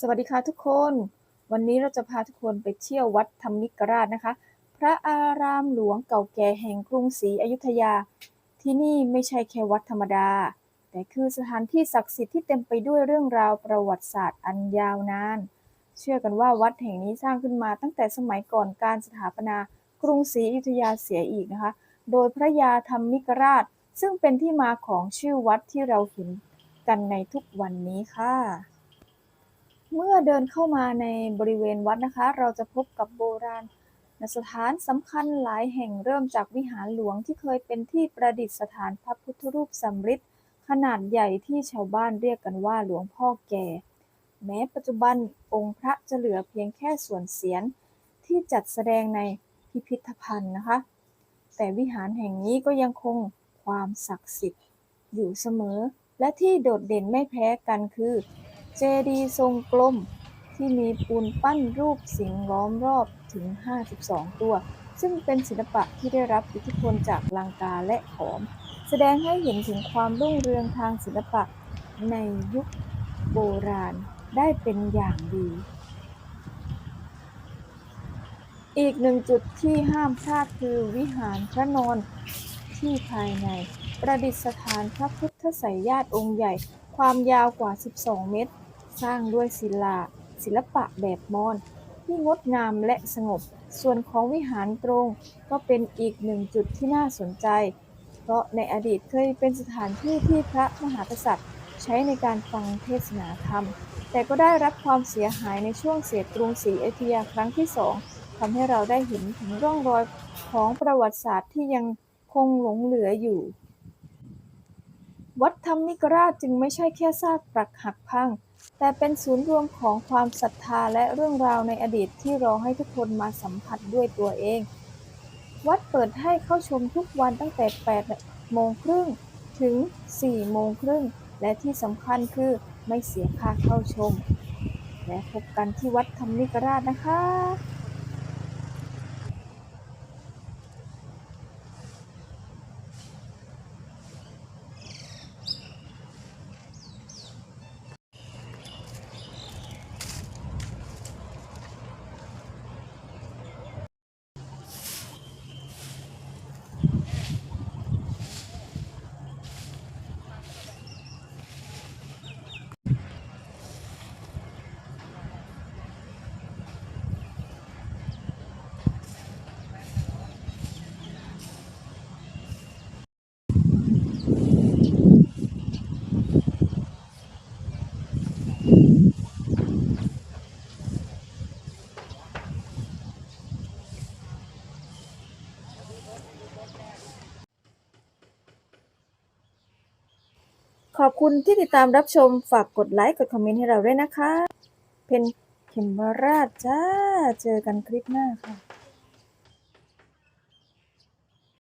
สวัสดีค่ะทุกคน วันนี้เราจะพาทุกคนไปเที่ยววัดธรรมิกราชนะคะ พระอารามหลวงเก่าแก่แห่งกรุงศรีอยุธยา ที่นี่ไม่ใช่แค่วัดธรรมดา แต่คือสถานที่ศักดิ์สิทธิ์ที่เต็มไปด้วยเรื่องราวประวัติศาสตร์อันยาวนาน เชื่อกันว่าวัดแห่งนี้สร้างขึ้นมาตั้งแต่สมัยก่อนการสถาปนากรุงศรีอยุธยาเสียอีกนะคะ โดยพระยาธรรมิกราช ซึ่งเป็นที่มาของชื่อวัดที่เราเห็นกันในทุกวันนี้ค่ะ เมื่อเดินเข้ามาในบริเวณวัดนะคะ เราจะพบกับโบราณสถานสำคัญหลายแห่งเริ่มจากวิหารหลวงที่เคยเป็นที่ประดิษฐานพระพุทธรูปสำริดขนาดใหญ่ที่ชาวบ้านเรียกกันว่าหลวงพ่อแก่ แม้ปัจจุบันองค์พระจะเหลือเพียงแค่ส่วนเสียนที่จัดแสดงในพิพิธภัณฑ์นะคะ แต่วิหารแห่งนี้ก็ยังคงความศักดิ์สิทธิ์อยู่เสมอ และที่โดดเด่นไม่แพ้กันคือ เจดีย์ทรงกลมที่มีปูนปั้นรูปสิงห์ล้อมรอบถึง 52 ตัว ซึ่งเป็นศิลปะที่ได้รับอิทธิพลจากลังกาและขอม แสดงให้เห็นถึงความรุ่งเรืองทางศิลปะในยุคโบราณได้เป็นอย่างดี อีกหนึ่งจุดที่ห้ามพลาดคือวิหารพระนอนที่ภายใน ประดิษฐานพระพุทธไสยญาติองค์ใหญ่ความยาวกว่า 12 เมตร สร้างด้วยศิลาศิลปะแบบมอญที่งดงามและสงบ ส่วนของวิหารตรงก็เป็นอีกหนึ่งจุดที่น่าสนใจ เพราะในอดีตเคยเป็นสถานที่ที่พระมหากษัตริย์ ใช้ในการฟังเทศนาธรรม แต่ก็ได้รับความเสียหายในช่วงเสียกรุงศรีอยุธยาครั้งที่สองทำให้เราได้เห็นถึงร่องรอยของประวัติศาสตร์ที่ยังคงหลงเหลืออยู่ วัดธรรมิกราชจึงไม่ใช่แค่ซากปรักหักพัง แต่เป็นศูนย์รวมของความศรัทธาและเรื่องราวในอดีตที่รอให้ทุกคนมาสัมผัสด้วยตัวเอง วัดเปิดให้เข้าชมทุกวันตั้งแต่ 8 โมงครึ่งถึง 4 โมงครึ่ง และที่สำคัญคือไม่เสียค่าเข้าชม และพบกันที่วัดธรรมนิกราชนะคะ ขอบคุณที่ติดตามรับชมฝากกดไลค์กดคอมเมนต์ให้เราด้วยนะคะ เพนเขมราชจ้า เจอกันคลิปหน้าค่ะ